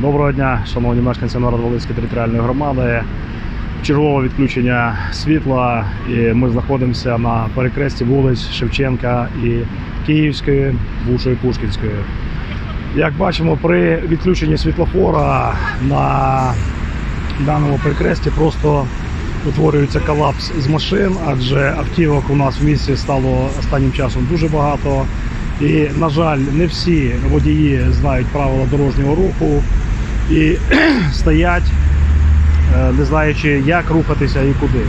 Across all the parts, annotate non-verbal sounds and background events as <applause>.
Доброго дня, шановні мешканці Новоград-Волинської територіальної громади. Чергове відключення світла. І ми знаходимося на перекресті вулиць Шевченка і Київської, бувшої Пушкінської. Як бачимо, при відключенні світлофора на даному перекресті просто утворюється колапс з машин, адже автівок у нас в місті стало останнім часом дуже багато. І, на жаль, не всі водії знають правила дорожнього руху і <clears throat> стоять, е, не знаючи, як рухатися і куди.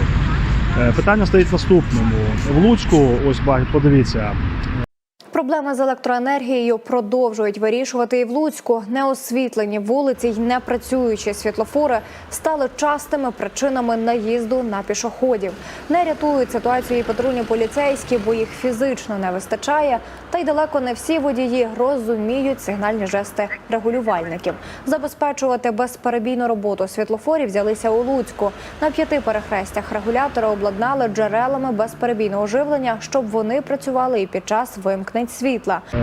Е, Питання стоїть наступному. В Луцьку, ось подивіться, Проблеми з електроенергією продовжують вирішувати і в Луцьку. Неосвітлені вулиці й непрацюючі світлофори стали частими причинами наїзду на пішоходів. Не рятують ситуацію і патрульні поліцейські, бо їх фізично не вистачає. Та й далеко не всі водії розуміють сигнальні жести регулювальників. Забезпечувати безперебійну роботу світлофорів взялися у Луцьку. На п'яти перехрестях регулятори обладнали джерелами безперебійного живлення, щоб вони працювали і під час вимкнень світла. е,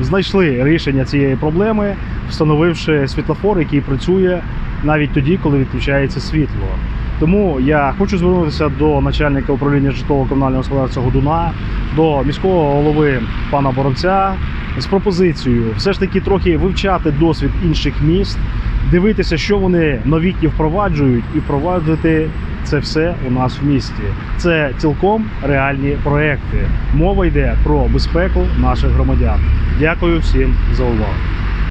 знайшли рішення цієї проблеми, встановивши світлофор, який працює навіть тоді, коли відключається світло. Тому я хочу звернутися до начальника управління житлово-комунального господарства Годуна, до міського голови пана Боровця з пропозицією все ж таки трохи вивчати досвід інших міст, дивитися, що вони новітні впроваджують, і впроваджувати це все у нас в місті. Це цілком реальні проекти. Мова йде про безпеку наших громадян. Дякую всім за увагу.